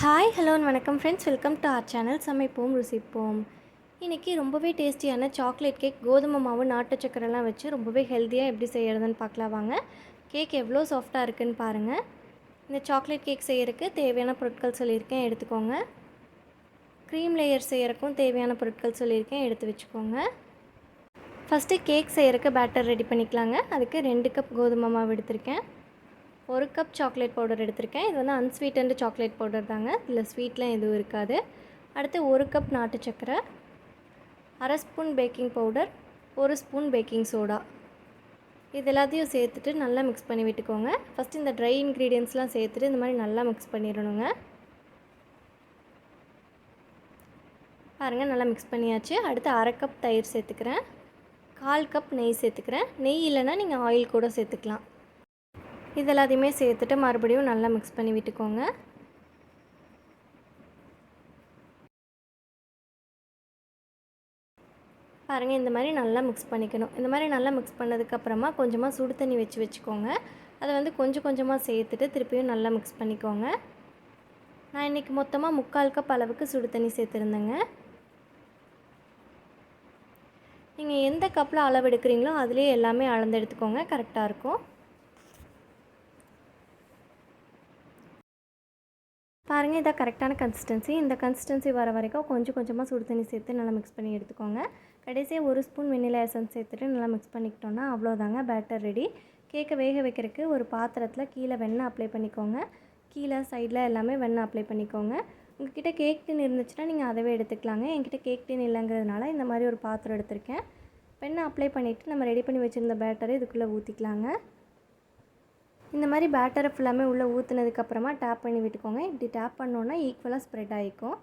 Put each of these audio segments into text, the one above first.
Hi hello வணக்கம் friends welcome to our channel சமைப்போம் ருசிப்போம். இன்றைக்கி ரொம்பவே டேஸ்டியான சாக்லேட் கேக் கோதுமை மாவு நாட்டு சக்கரைலாம் வச்சு ரொம்பவே ஹெல்த்தியாக எப்படி செய்கிறதுன்னு பார்க்கலாம் வாங்க. கேக் எவ்வளோ சாஃப்டாக இருக்குன்னு பாருங்கள் இந்த சாக்லேட் கேக் செய்யறதுக்கு தேவையான பொருட்கள் சொல்லியிருக்கேன் எடுத்துக்கோங்க. க்ரீம் லேயர் செய்யறதுக்கும் தேவையான பொருட்கள் சொல்லியிருக்கேன் எடுத்து வச்சுக்கோங்க. ஃபஸ்ட்டு கேக் செய்யறதுக்கு பேட்டர் ரெடி பண்ணிக்கலாங்க. அதுக்கு ரெண்டு கப் கோதுமை மாவு எடுத்திருக்கேன். ஒரு கப் சாக்லேட் பவுடர் எடுத்திருக்கேன். இது வந்து அன்ஸ்வீட்டன்டு சாக்லேட் பவுடர் தாங்க. இதில் ஸ்வீட்லாம் எதுவும் இருக்காது. அடுத்து ஒரு கப் நாட்டு சக்கரை அரை ஸ்பூன் பேக்கிங் பவுடர் ஒரு ஸ்பூன் பேக்கிங் சோடா இது எல்லாத்தையும் சேர்த்துட்டு நல்லா மிக்ஸ் பண்ணி விட்டுக்கோங்க. ஃபஸ்ட்டு இந்த ட்ரை இன்க்ரீடியன்ஸ்லாம் சேர்த்துட்டு இந்த மாதிரி நல்லா மிக்ஸ் பண்ணிடணுங்க. பாருங்கள் நல்லா மிக்ஸ் பண்ணியாச்சு. அடுத்து அரை கப் தயிர் சேர்த்துக்கிறேன். கால் கப் நெய் சேர்த்துக்கிறேன். நெய் இல்லைன்னா நீங்கள் ஆயில் கூட சேர்த்துக்கலாம். இது எல்லாத்தையுமே சேர்த்துட்டு மறுபடியும் நல்லா மிக்ஸ் பண்ணி விட்டுக்கோங்க. பாருங்கள் இந்த மாதிரி நல்லா மிக்ஸ் பண்ணிக்கணும். இந்த மாதிரி நல்லா மிக்ஸ் பண்ணதுக்கப்புறமா கொஞ்சமாக சுடு தண்ணி வச்சு வச்சுக்கோங்க. அதை வந்து கொஞ்சம் கொஞ்சமாக சேர்த்துட்டு திருப்பியும் நல்லா மிக்ஸ் பண்ணிக்கோங்க. நான் இன்றைக்கி மொத்தமாக முக்கால் கப் அளவுக்கு சுடு தண்ணி சேர்த்துருந்தேங்க. நீங்கள் எந்த கப்பில் அளவு எடுக்கிறீங்களோ அதுலேயே எல்லாமே அளந்து எடுத்துக்கோங்க. கரெக்டாக இருக்கும். பாருங்கள் இதான் கரெக்டான கன்சிஸ்டன்சி இந்த கன்சிஸ்டன்சி வர வரைக்கும் கொஞ்சம் கொஞ்சமாக சுடு தண்ணி சேர்த்து நல்லா மிக்ஸ் பண்ணி எடுத்துக்கோங்க. கடைசியாக ஒரு ஸ்பூன் வெண்ணிலா எசன்ஸ் சேர்த்துட்டு நல்லா மிக்ஸ் பண்ணிக்கிட்டோன்னா அவ்வளோதாங்க பேட்டர் ரெடி கேக்கை வேக வைக்கிறதுக்கு ஒரு பாத்திரத்தில் கீழே வெண்ணெய் அப்ளை பண்ணிக்கோங்க. கீழே சைடில் எல்லாமே வெண்ணெய் அப்ளை பண்ணிக்கோங்க. உங்ககிட்ட கேக் டின் இருந்துச்சுன்னா நீங்கள் அதவே எடுத்துக்கலாங்க. என்கிட்ட கேக் டின் இல்லைங்கிறதுனால இந்த மாதிரி ஒரு பாத்திரம் எடுத்திருக்கேன். வெண்ணெய் அப்ளை பண்ணிவிட்டு நம்ம ரெடி பண்ணி வச்சுருந்த பேட்டரை இதுக்குள்ளே ஊற்றிக்கலாங்க இந்த மாதிரி பேட்டரை ஃபுல்லாமே உள்ளே ஊற்றுனதுக்கப்புறமா டேப் பண்ணி விட்டுக்கோங்க. இப்படி டேப் பண்ணோன்னா ஈக்குவலாக ஸ்ப்ரெட் ஆகிக்கும்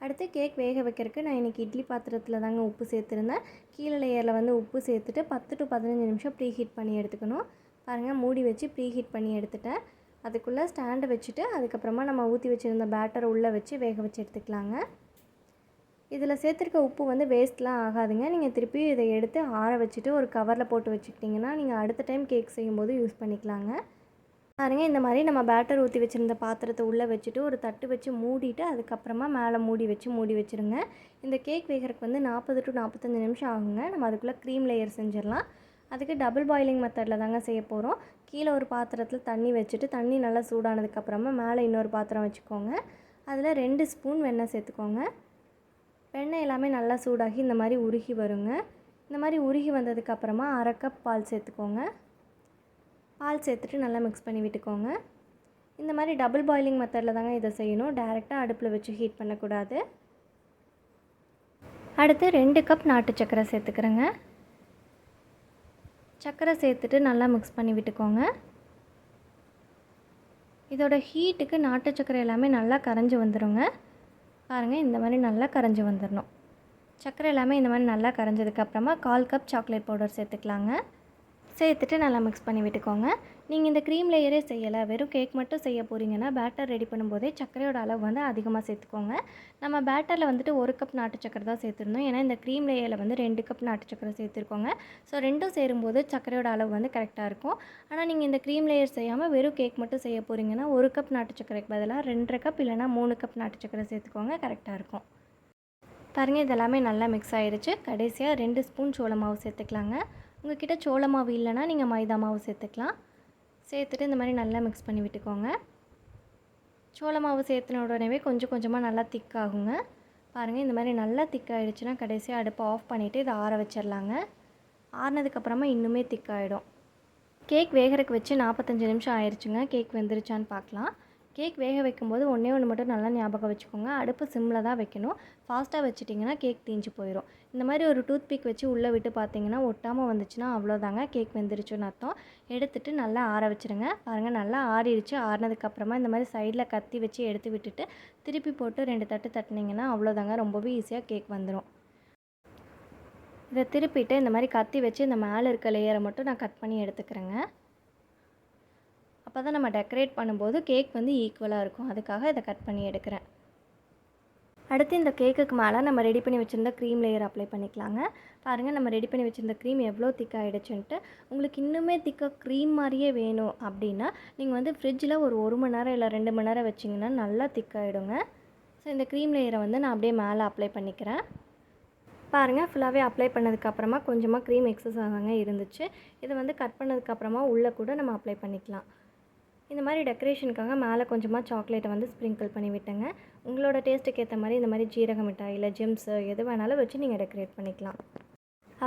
அடுத்து கேக் வேக வைக்கிறதுக்கு நான் இன்றைக்கி இட்லி பாத்திரத்தில் தாங்க உப்பு சேர்த்துருந்தேன். கீழே லேயரில் வந்து உப்பு சேர்த்துட்டு பத்து டு பதினஞ்சு நிமிஷம் ப்ரீ ஹீட் பண்ணி எடுத்துக்கணும். பாருங்கள் மூடி வச்சு ப்ரீ ஹீட் பண்ணி எடுத்துட்டேன். அதுக்குள்ளே ஸ்டாண்டை வச்சுட்டு அதுக்கப்புறமா நம்ம ஊற்றி வச்சுருந்த பேட்டரை உள்ளே வச்சு வேக வச்சு எடுத்துக்கலாங்க. இதில் சேர்த்துருக்க உப்பு வந்து வேஸ்ட்லாம் ஆகாதுங்க. நீங்கள் திருப்பி இதை எடுத்து ஆற வச்சுட்டு ஒரு கவரில் போட்டு வச்சுக்கிட்டிங்கன்னா நீங்கள் அடுத்த டைம் கேக் செய்யும்போது யூஸ் பண்ணிக்கலாங்க. பாருங்க இந்த மாதிரி நம்ம பேட்டர் ஊற்றி வச்சுருந்த பாத்திரத்தை உள்ளே வச்சுட்டு ஒரு தட்டு வச்சு மூடிட்டு அதுக்கப்புறமா மேலே மூடி வச்சு மூடி வச்சுருங்க. இந்த கேக் வேகிறதுக்கு வந்து நாற்பது டு நாற்பத்தஞ்சு நிமிஷம் ஆகுங்க. நம்ம அதுக்குள்ளே க்ரீம் லேயர் செஞ்சிடலாம். அதுக்கு டபுள் பாயிலிங் மெத்தடில் தாங்க செய்ய போகிறோம் கீழே ஒரு பாத்திரத்தில் தண்ணி வச்சுட்டு தண்ணி நல்லா சூடானதுக்கப்புறமா மேலே இன்னொரு பாத்திரம் வச்சுக்கோங்க. அதில் ரெண்டு ஸ்பூன் வெண்ணெய் சேர்த்துக்கோங்க. வெண்ணெய் எல்லாமே நல்லா சூடாகி இந்த மாதிரி உருகி வருங்க. இந்த மாதிரி உருகி வந்ததுக்கப்புறமா அரை கப் பால் சேர்த்துக்கோங்க. பால் சேர்த்துட்டு நல்லா மிக்ஸ் பண்ணி விட்டுக்கோங்க. இந்த மாதிரி டபுள் பாயிலிங் மெத்தடில் தாங்க இதை செய்யணும். டைரெக்டாக அடுப்பில் வச்சு ஹீட் பண்ணக்கூடாது. அடுத்து ரெண்டு கப் நாட்டு சக்கரை சேர்த்துக்கிறேங்க. சக்கரை சேர்த்துட்டு நல்லா மிக்ஸ் பண்ணி விட்டுக்கோங்க. இதோட ஹீட்டுக்கு நாட்டு சர்க்கரை எல்லாமே நல்லா கரைஞ்சி வந்துடுங்க பாருங்கள் இந்த மாதிரி நல்லா கரைஞ்சி வந்துடணும் சர்க்கரை எல்லாமே இந்த மாதிரி நல்லா கரைஞ்சதுக்கப்புறமா கால் கப் சாக்லேட் பவுடர் சேர்த்துக்கலாங்க. சேர்த்துட்டு நல்லா மிக்ஸ் பண்ணி விட்டுக்கோங்க. நீங்கள் இந்த க்ரீம் லேயரே செய்யலை. வெறும் கேக் மட்டும் செய்ய போகிறீங்கன்னா பேட்டர் ரெடி பண்ணும்போதே சர்க்கரையோட அளவு வந்து அதிகமாக சேர்த்துக்கோங்க. நம்ம பேட்டரில் வந்துட்டு ஒரு கப் நாட்டு சக்கரை தான் சேர்த்துருந்தோம். ஏன்னா இந்த க்ரீம் லேயரில் வந்து ரெண்டு கப் நாட்டு சக்கரை சேர்த்துருக்கோங்க. ஸோ ரெண்டும் சேரும்போது சர்க்கரையோட அளவு வந்து கரெக்டாக இருக்கும். ஆனால் நீங்கள் இந்த க்ரீம் லேயர் செய்யாமல் வெறும் கேக் மட்டும் செய்ய போகிறீங்கன்னா ஒரு கப் நாட்டு சக்கரைக்கு பதிலாக ரெண்டரை கப் இல்லைனா மூணு கப் நாட்டு சக்கரை சேர்த்துக்கோங்க. கரெக்டாக இருக்கும். பாருங்கள் இதெல்லாமே நல்லா மிக்ஸ் ஆகிடுச்சு கடைசியாக ரெண்டு ஸ்பூன் சோள மாவு சேர்த்துக்கலாங்க. உங்ககிட்ட சோள மாவு இல்லைன்னா நீங்கள் மைதா மாவு சேர்த்துக்கலாம். சேர்த்துட்டு இந்த மாதிரி நல்லா மிக்ஸ் பண்ணி விட்டுக்கோங்க. சோள மாவு சேர்த்துன உடனே கொஞ்சம் கொஞ்சமாக நல்லா திக்காகுங்க பாருங்கள் இந்த மாதிரி நல்லா திக்காயிடுச்சுன்னா கடைசியாக அடுப்பை ஆஃப் பண்ணிவிட்டு இதை ஆற வச்சிடலாங்க ஆறினதுக்கப்புறமா இன்னுமே திக்காயிடும் கேக் வேகிறதுக்கு வச்சு நாற்பத்தஞ்சு நிமிஷம் ஆயிடுச்சுங்க கேக் வெந்துருச்சான்னு பார்க்கலாம். கேக் வேக வைக்கும்போது ஒன்றே ஒன்று மட்டும் நல்லா ஞாபகம் வச்சுக்கோங்க. அடுப்பு சிம்மில் தான் வைக்கணும். ஃபாஸ்ட்டாக வச்சுட்டிங்கன்னா கேக் தீஞ்சு போயிடும் இந்த மாதிரி ஒரு டூத் பிக் வச்சு உள்ளே விட்டு பார்த்தீங்கன்னா ஒட்டாமல் வந்துச்சுன்னா அவ்வளோதாங்க கேக் வெந்துருச்சுன்னு அர்த்தம். எடுத்துகிட்டு நல்லா ஆற வச்சுருங்க. பாருங்கள் நல்லா ஆறிடுச்சு. ஆறினதுக்கப்புறமா இந்த மாதிரி சைடில் கத்தி வச்சு எடுத்து விட்டுட்டு திருப்பி போட்டு ரெண்டு தட்டு தட்டினீங்கன்னா அவ்வளோதாங்க ரொம்பவே ஈஸியாக கேக் வந்துடும் இதை திருப்பிட்டு இந்த மாதிரி கத்தி வச்சு இந்த மேலே இருக்க லேயரை மட்டும் நான் கட் பண்ணி எடுத்துக்கிறேங்க. அப்போ தான் நம்ம டெக்கரேட் பண்ணும்போது கேக் வந்து ஈக்குவலாக இருக்கும். அதுக்காக இதை கட் பண்ணி எடுக்கிறேன். அடுத்து இந்த கேக்குக்கு மேலே நம்ம ரெடி பண்ணி வச்சுருந்த க்ரீம் லேயர் அப்ளை பண்ணிக்கலாங்க. பாருங்கள் நம்ம ரெடி பண்ணி வச்சுருந்த க்ரீம் எவ்வளோ திக்காகிடுச்சுன்ட்டு உங்களுக்கு இன்னுமே திக்காக க்ரீம் மாதிரியே வேணும் அப்படின்னா நீங்கள் வந்து ஃப்ரிட்ஜில் ஒரு ஒரு மணி நேரம் இல்லை ரெண்டு மணி நேரம் வச்சிங்கன்னா நல்லா திக்காகிடுங்க ஸோ இந்த க்ரீம் லேயரை வந்து நான் அப்படியே மேலே அப்ளை பண்ணிக்கிறேன். பாருங்கள் ஃபுல்லாகவே அப்ளை பண்ணதுக்கப்புறமா கொஞ்சமாக க்ரீம் எக்ஸஸ் ஆகாங்க இருந்துச்சு. இதை வந்து கட் பண்ணதுக்கப்புறமா உள்ளே கூட நம்ம அப்ளை பண்ணிக்கலாம். இந்த மாதிரி டெக்கரேஷனுக்காக மேலே கொஞ்சமாக சாக்லேட்டை வந்து ஸ்ப்ரிங்கிள் பண்ணி விட்டுங்க. உங்களோட டேஸ்ட்டுக்கு ஏற்ற மாதிரி இந்த மாதிரி ஜீரக மிட்டாய் இல்லை ஜெம்ஸு எது வேணாலும் வச்சு நீங்கள் டெக்கரேட் பண்ணிக்கலாம்.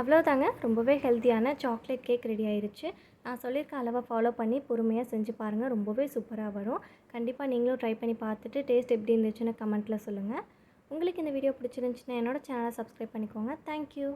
அவ்வளோதாங்க ரொம்பவே ஹெல்த்தியான சாக்லேட் கேக் ரெடி ஆயிருச்சு. நான் சொல்லியிருக்க அளவை ஃபாலோ பண்ணி பொறுமையாக செஞ்சு பாருங்கள் ரொம்பவே சூப்பராக வரும். கண்டிப்பாக நீங்களும் ட்ரை பண்ணி பார்த்துட்டு டேஸ்ட் எப்படி இருந்துச்சுன்னு கமெண்ட்டில் சொல்லுங்கள் உங்களுக்கு இந்த வீடியோ பிடிச்சிருந்துச்சுன்னா என்னோடய சேனலை சப்ஸ்கிரைப் பண்ணிக்கோங்க. தேங்க்யூ